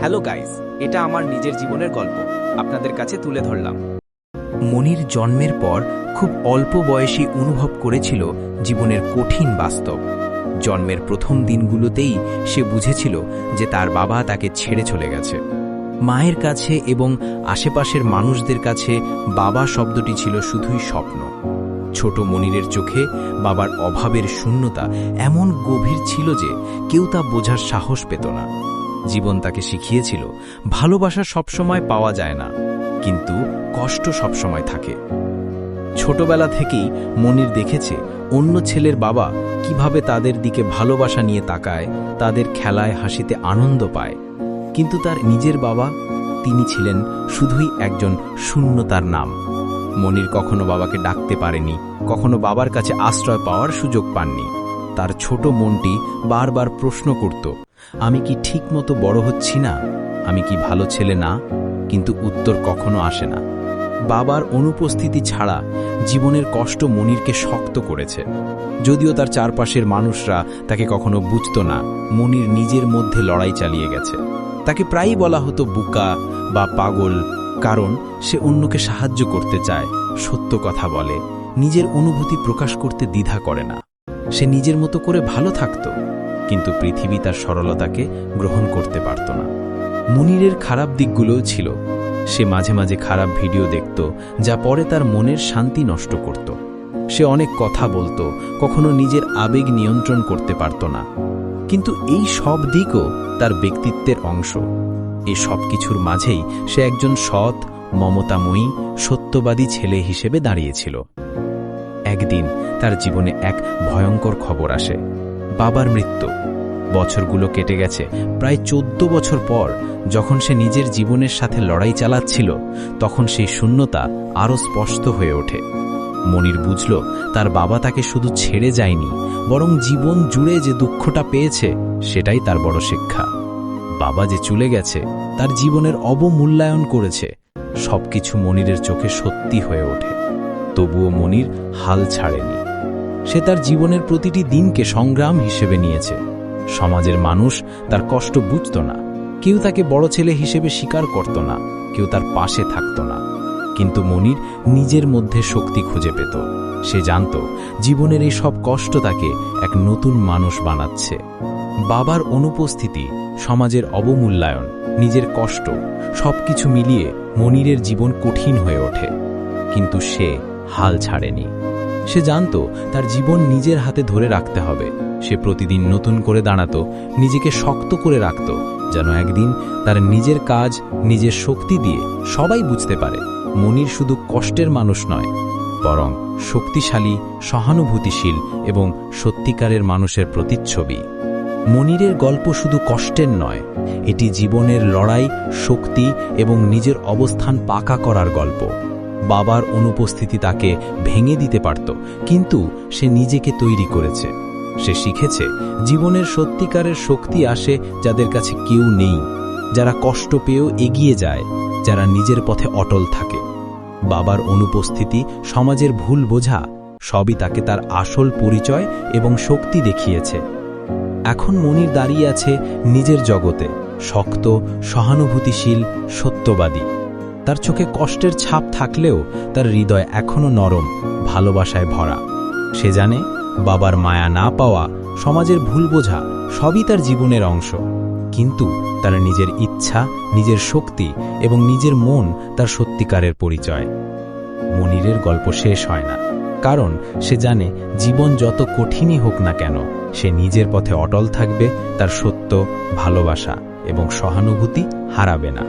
Hello guys, এটা আমার নিজের জীবনের গল্প। আপনাদের কাছে তুলে ধরলাম। মনির জন্মের পর খুব অল্প বয়সী অনুভব করেছিল জীবনের কঠিন বাস্তব। জন্মের প্রথম দিনগুলোতেই সে বুঝেছিল যে তার বাবা তাকে ছেড়ে চলে গেছে। মায়ের কাছে এবং আশেপাশের মানুষদের কাছে বাবা শব্দটি ছিল শুধুই স্বপ্ন। ছোট মনিরের চোখে বাবার অভাবের শূন্যতা এমন গভীর ছিল যে কেউ তা বোঝার সাহস পেত না। জীবন তাকে শিখিয়েছিল, ভালোবাসা সবসময় পাওয়া যায় না, কিন্তু কষ্ট সবসময় থাকে। ছোটবেলা থেকেই মনির দেখেছে অন্য ছেলের বাবা কীভাবে তাদের দিকে ভালোবাসা নিয়ে তাকায়, তাদের খেলায় হাসিতে আনন্দ পায়। কিন্তু তার নিজের বাবা, তিনি ছিলেন শুধুই একজন শূন্যতার নাম। মনির কখনো বাবাকে ডাকতে পারেনি, কখনো বাবার কাছে আশ্রয় পাওয়ার সুযোগ পাননি। তার ছোট মনটি বারবার প্রশ্ন করত আমি কি ঠিকমতো বড় হচ্ছি না? আমি কি ভালো ছেলে না? কিন্তু উত্তর কখনো আসে না। বাবার অনুপস্থিতি ছাড়া জীবনের কষ্ট মনিরকে শক্ত করেছে। যদিও তার চারপাশের মানুষরা তাকে কখনো বুঝত না, মনির নিজের মধ্যে লড়াই চালিয়ে গেছে। তাকে প্রায়ই বলা হতো বুকা বা পাগল, কারণ সে অন্যকে সাহায্য করতে চায়, সত্য কথা বলে, নিজের অনুভূতি প্রকাশ করতে দ্বিধা করে না। সে নিজের মতো করে ভালো থাকত। কিন্তু পৃথিবী তার সরলতাকে গ্রহণ করতে পারত না। মুনিরের খারাপ দিকগুলোও ছিল। সে মাঝে মাঝে খারাপ ভিডিও দেখত, যা পরে তার মনের শান্তি নষ্ট করত। সে অনেক কথা বলতো, কখনো নিজের আবেগ নিয়ন্ত্রণ করতে পারত না। কিন্তু এই সব দিকও তার ব্যক্তিত্বের অংশ। এ সব কিছুর মাঝেই সে একজন সৎ, মমতাময়ী, সত্যবাদী ছেলে হিসেবে দাঁড়িয়েছিল। একদিন তার জীবনে এক ভয়ঙ্কর খবর আসে। বাবার মৃত্যু। বছরগুলো কেটে গেছে। প্রায় চোদ্দ বছর পর যখন সে নিজের জীবনের সাথে লড়াই চালাচ্ছিল, তখন সেই শূন্যতা আরও স্পষ্ট হয়ে ওঠে। মনির বুঝল, তার বাবা তাকে শুধু ছেড়ে যায়নি, বরং জীবন জুড়ে যে দুঃখটা পেয়েছে, সেটাই তার বড় শিক্ষা। বাবা যে চলে গেছে, তার জীবনের অবমূল্যায়ন করেছে, সবকিছু মনিরের চোখে সত্যি হয়ে ওঠে। তবুও মনির হাল ছাড়েনি। সে তার জীবনের প্রতিটি দিনকে সংগ্রাম হিসেবে নিয়েছে। সমাজের মানুষ তার কষ্ট বুঝত না। কেউ তাকে বড় ছেলে হিসেবে স্বীকার করত না, কেউ তার পাশে থাকত না। কিন্তু মনির নিজের মধ্যে শক্তি খুঁজে পেত। সে জানত, জীবনের এই সব কষ্ট তাকে এক নতুন মানুষ বানাচ্ছে। বাবার অনুপস্থিতি, সমাজের অবমূল্যায়ন, নিজের কষ্ট, সবকিছু মিলিয়ে মনিরের জীবন কঠিন হয়ে ওঠে। কিন্তু সে হাল ছাড়েনি। সে জানত তার জীবন নিজের হাতে ধরে রাখতে হবে। সে প্রতিদিন নতুন করে দাঁড়াতো, নিজেকে শক্ত করে রাখত, যেন একদিন তার নিজের কাজ, নিজের শক্তি দিয়ে সবাই বুঝতে পারে মনির শুধু কষ্টের মানুষ নয়, বরং শক্তিশালী, সহানুভূতিশীল এবং সত্যিকারের মানুষের প্রতিচ্ছবি। মনিরের গল্প শুধু কষ্টের নয়, এটি জীবনের লড়াই, শক্তি এবং নিজের অবস্থান পাকা করার গল্প। বাবার অনুপস্থিতি তাকে ভেঙে দিতে পারত, কিন্তু সে নিজেকে তৈরি করেছে। সে শিখেছে, জীবনের সত্যিকারের শক্তি আসে যাদের কাছে কেউ নেই, যারা কষ্ট পেয়েও এগিয়ে যায়, যারা নিজের পথে অটল থাকে। বাবার অনুপস্থিতি সমাজের ভুল বোঝা সবই তাকে তার আসল পরিচয় এবং শক্তি দেখিয়েছে। এখন মনির দাঁড়িয়ে আছে নিজের জগতে, শক্ত, সহানুভূতিশীল, সত্যবাদী। তার চোখে কষ্টের ছাপ থাকলেও তার হৃদয় এখনও নরম, ভালোবাসায় ভরা। সে জানে, বাবার মায়া না পাওয়া, সমাজের ভুল বোঝা সবই তার জীবনের অংশ। কিন্তু তার নিজের ইচ্ছা, নিজের শক্তি এবং নিজের মন তার সত্যিকারের পরিচয়। মনিরের গল্প শেষ হয় না, কারণ সে জানে জীবন যত কঠিনই হোক না কেন, সে নিজের পথে অটল থাকবে, তার সত্য, ভালোবাসা এবং সহানুভূতি হারাবে না।